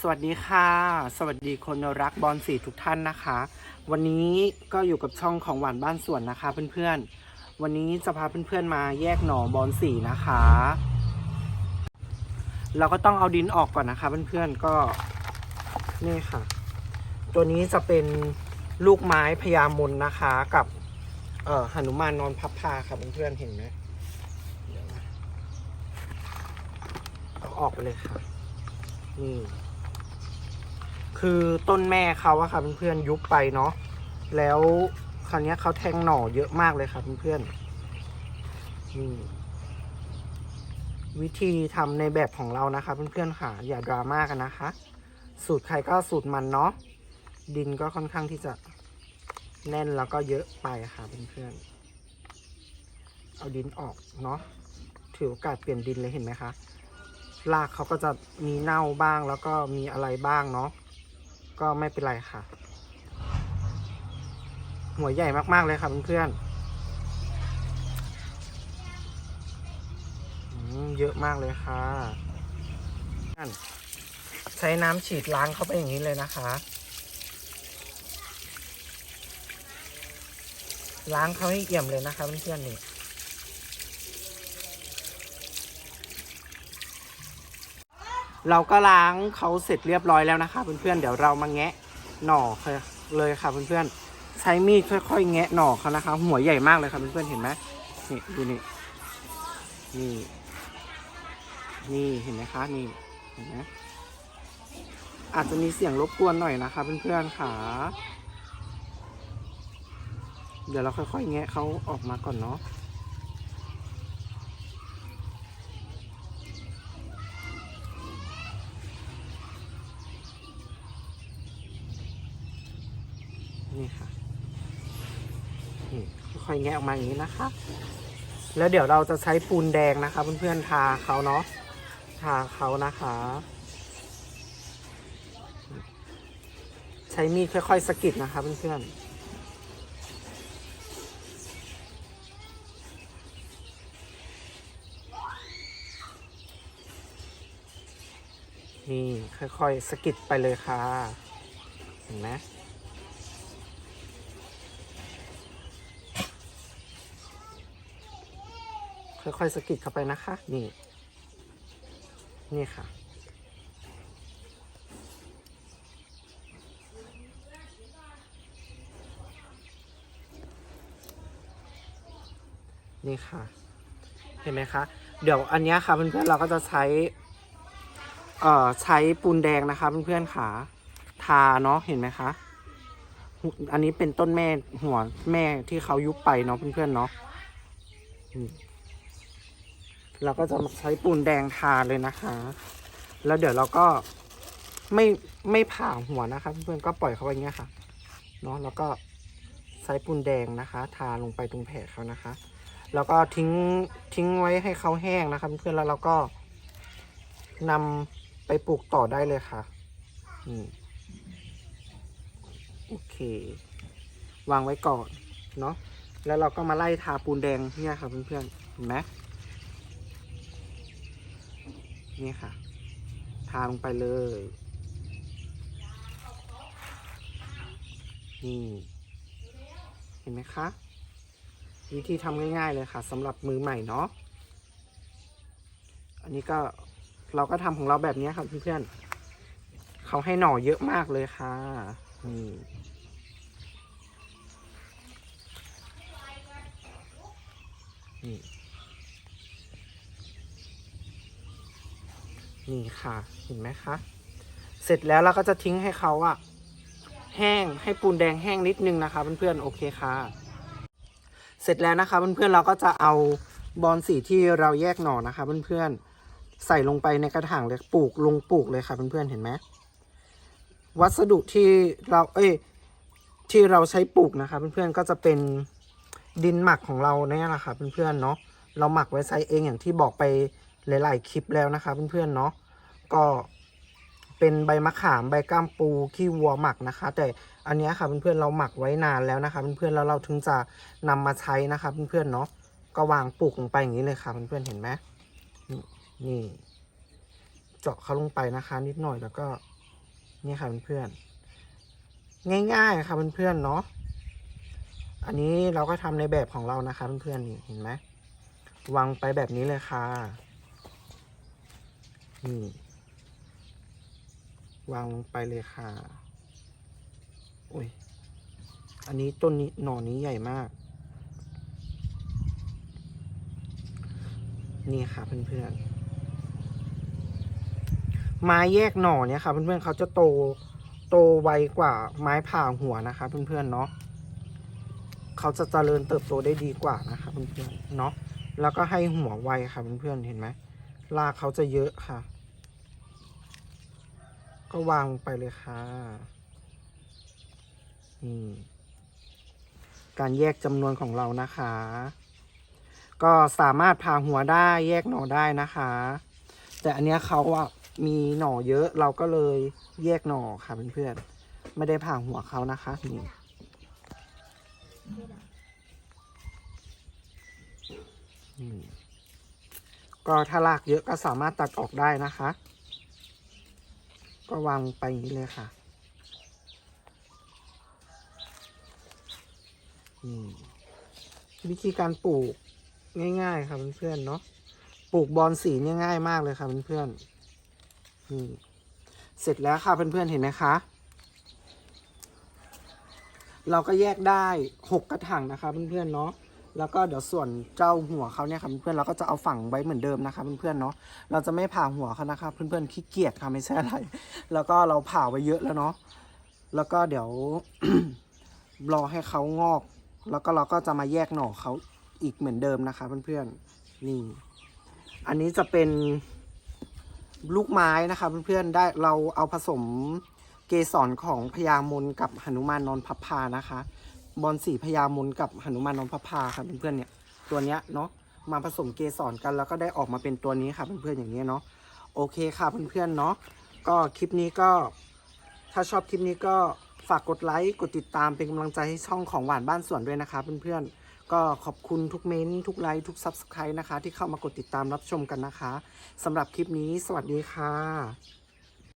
สวัสดีค่ะ สวัสดีคนรักบอลสีทุกท่านนะคะ วันนี้ก็อยู่กับช่องของหวานบ้านสวนนะคะเพื่อนๆ วันนี้จะพาเพื่อนๆมาแยกหน่อบอลสีนะคะ เราก็ต้องเอาดินออกก่อนนะคะเพื่อนๆก็นี่ค่ะ ตัวนี้จะเป็นลูกไม้พญามนนะคะกับเอ่อหนุมานนอนพับพาค่ะเพื่อนๆเห็นไหมเอาออกไปเลยค่ะนี่ คือต้นแม่เขาอะค่ะเพื่อนๆยุบไปเนาะแล้วคราวนี้เขาแทงหน่อเยอะมากเลยค่ะเพื่อนๆนี่วิธีทำในแบบของเรานะคะ เพื่อนๆค่ะ อย่าดราม่ากันนะคะ สูตรใครก็สูตรมันเนาะดินก็ค่อนข้างที่จะแน่นแล้วก็เยอะไปค่ะเพื่อนๆเอาดินออกเนาะถือโอกาสเปลี่ยนดินเลยเห็นไหมคะรากเขาก็จะมีเน่าบ้างแล้วก็มีอะไรบ้างเนาะ ก็ไม่เป็นไรค่ะ หัวใหญ่มากๆเลยค่ะเพื่อนๆเยอะมากเลยค่ะใช้น้ำฉีดล้างเข้าไปอย่างนี้เลยนะคะ ล้างเขาให้เอี่ยมเลยนะคะเพื่อนๆนี่ เราก็ล้างเขาเสร็จเรียบร้อยแล้วนะคะเพื่อนๆเดี๋ยวเรามาแงะหน่อเลยค่ะเพื่อนๆใช้มีดค่อยๆ แงะหน่อเขานะคะ หัวใหญ่มากเลยค่ะเพื่อนๆเห็นไหมนี่ดูนี่นี่นี่เห็นไหมคะนี่เห็นไหมอาจจะมีเสียงรบกวนหน่อยนะคะ เพื่อนๆค่ะเดี๋ยวเราค่อยๆแงะเขาออกมาก่อนเนาะ นี่ค่ะ นี่ค่อยๆแงะออกมาอย่างนี้นะคะ แล้วเดี๋ยวเราจะใช้ปูนแดงนะคะ เพื่อนๆทาเขาเนาะทาเขานะคะ ใช้มีดค่อยๆสกิดนะคะเพื่อนๆนี่ค่อยๆสกิดไปเลยค่ะ เห็นไหม ค่อยๆสกิดเข้าไปนะคะ นี่ นี่ค่ะ นี่ค่ะ เห็นไหมคะ เดี๋ยวอันนี้ค่ะเพื่อนๆเราก็จะใช้ เอ่อ ใช้ปูนแดงนะคะเพื่อนๆค่ะ ทาเนาะ เห็นไหมคะ อันนี้เป็นต้นแม่หัวแม่ที่เขายุบไปเนาะเพื่อนๆเนาะ เราก็จะใช้ปูนแดงทาเลยนะคะ แล้วเดี๋ยวเราก็ไม่ไม่ผ่าหัวนะคะเพื่อนก็ปล่อยเขาไว้เงี้ยค่ะเนาะแล้วก็ใช้ปูนแดงนะคะ ทาลงไปตรงแผลเขานะคะ แล้วก็ทิ้งทิ้งไว้ให้เขาแห้งนะคะเพื่อนแล้วเราก็นำไปปลูกต่อได้เลยค่ะอืมโอเค วางไว้ก่อนเนาะแล้วเราก็มาไล่ทาปูนแดงเนี่ยค่ะเพื่อนๆเห็นไหม นี่ค่ะ ทาลงไปเลย นี่ เห็นไหมคะ วิธีทำง่ายๆเลยค่ะสำหรับมือใหม่เนาะ อันนี้ก็เราก็ทำของเราแบบนี้ครับเพื่อนๆเขาให้หน่อเยอะมากเลยค่ะ นี่นี่ นี่ค่ะ เห็นไหมคะ เสร็จแล้วเราก็จะทิ้งให้เขาอะแห้งให้ปูนแดงแห้งนิดนึงนะคะเพื่อนๆโอเคค่ะ เสร็จแล้วนะคะเพื่อนๆเราก็จะเอาบอลสีที่เราแยกหน่อนะคะเพื่อนๆใส่ลงไปในกระถางเลยปลูกลงปลูกเลยค่ะเพื่อนๆเห็นไหมวัสดุที่เราเอ้ยที่เราใช้ปลูกนะคะเพื่อนๆก็จะเป็นดินหมักของเราเนี่ยแหละค่ะเพื่อนๆเนาะเราหมักไว้ใช้เองอย่างที่บอกไป หลาย ๆ คลิปแล้วนะคะ เพื่อนๆเนาะก็เป็นใบมะขามใบก้ามปูขี้วัวหมักนะคะ แต่อันนี้ค่ะเพื่อนๆเราหมักไว้นานแล้วนะคะเพื่อนๆแล้วเราถึงจะนำมาใช้นะคะเพื่อนๆเนาะก็วางปลูกลงไปอย่างนี้เลยค่ะเพื่อนๆเห็นไหมนี่เจาะเขาลงไปนะคะ นิดหน่อยแล้วก็นี่ค่ะเพื่อนๆง่ายๆค่ะเพื่อนๆเนาะอันนี้เราก็ทำในแบบของเรานะคะเพื่อนๆนี่เห็นไหมวางไปแบบนี้เลยค่ะ นี่ วางลงไปเลยค่ะ โอ้ย อันนี้ต้นนี้หน่อนี้ใหญ่มาก นี่ค่ะเพื่อนๆ ไม้แยกหน่อเนี่ยค่ะเพื่อนๆเขาจะโตโตไวกว่าไม้ผ่าหัวนะคะเพื่อนๆเนาะเขาจะเจริญเติบโตได้ดีกว่านะคะเพื่อนๆเนาะแล้วก็ให้หัวไวค่ะเพื่อนๆเห็นไหม รากเขาจะเยอะค่ะ ก็วางไปเลยค่ะนี่การแยกจำนวนของเรานะคะ ก็สามารถผ่าหัวได้แยกหน่อได้นะคะ แต่อันเนี้ยเขาอะมีหน่อเยอะเราก็เลยแยกหน่อค่ะเพื่อนๆไม่ได้ผ่าหัวเขานะคะนี่นี่ ก็ถ้ารากเยอะก็สามารถตัดออกได้นะคะ ก็วางไปอย่างนี้เลยค่ะนี่วิธีการปลูกง่าย ๆครับเพื่อนๆเนาะปลูกบอลสีเนี่ยง่ายมากเลยค่ะเพื่อนๆนี่เสร็จแล้วค่ะเพื่อนๆเห็นไหมคะ เราก็แยกได้หกกระถางนะคะเพื่อนๆเนาะ แล้วก็เดี๋ยวส่วนเจ้าหัวเขาเนี่ยค่ะเพื่อนเราก็จะเอาฝังไว้เหมือนเดิมนะคะเพื่อนๆเนาะเราจะไม่ผ่าหัวเขานะคะเพื่อนๆขี้เกียจค่ะไม่ใช่อะไร แล้วก็เราผ่าไว้เยอะแล้วเนาะแล้วก็เดี๋ยวรอให้เขางอก แล้วก็เราก็จะมาแยกหน่อเขาอีกเหมือนเดิมนะคะเพื่อนๆนี่ อันนี้จะเป็นลูกไม้นะคะเพื่อนๆได้เราเอาผสมเกสรของพญามนกับหนุมานนอนพับพานะคะ บอลสีพญามนกับหนุมานนอนพับพาค่ะเพื่อนๆเนี่ยตัวเนี้ยเนาะมาผสมเกสรกันแล้วก็ได้ออกมาเป็นตัวนี้ค่ะเพื่อนๆอย่างนี้ยเนาะโอเคค่ะเพื่อนๆเนาะก็คลิปนี้ก็ ถ้าชอบคลิปนี้ก็ฝากกดไลค์กดติดตามเป็นกำลังใจให้ช่องของหวานบ้านสวนด้วยนะคะเพื่อนๆก็ขอบคุณทุกเม้นทุกไลค์ทุก Subscribe นะคะ ที่เข้ามากดติดตามรับชมกันนะคะสำหรับคลิปนี้สวัสดีค่ะ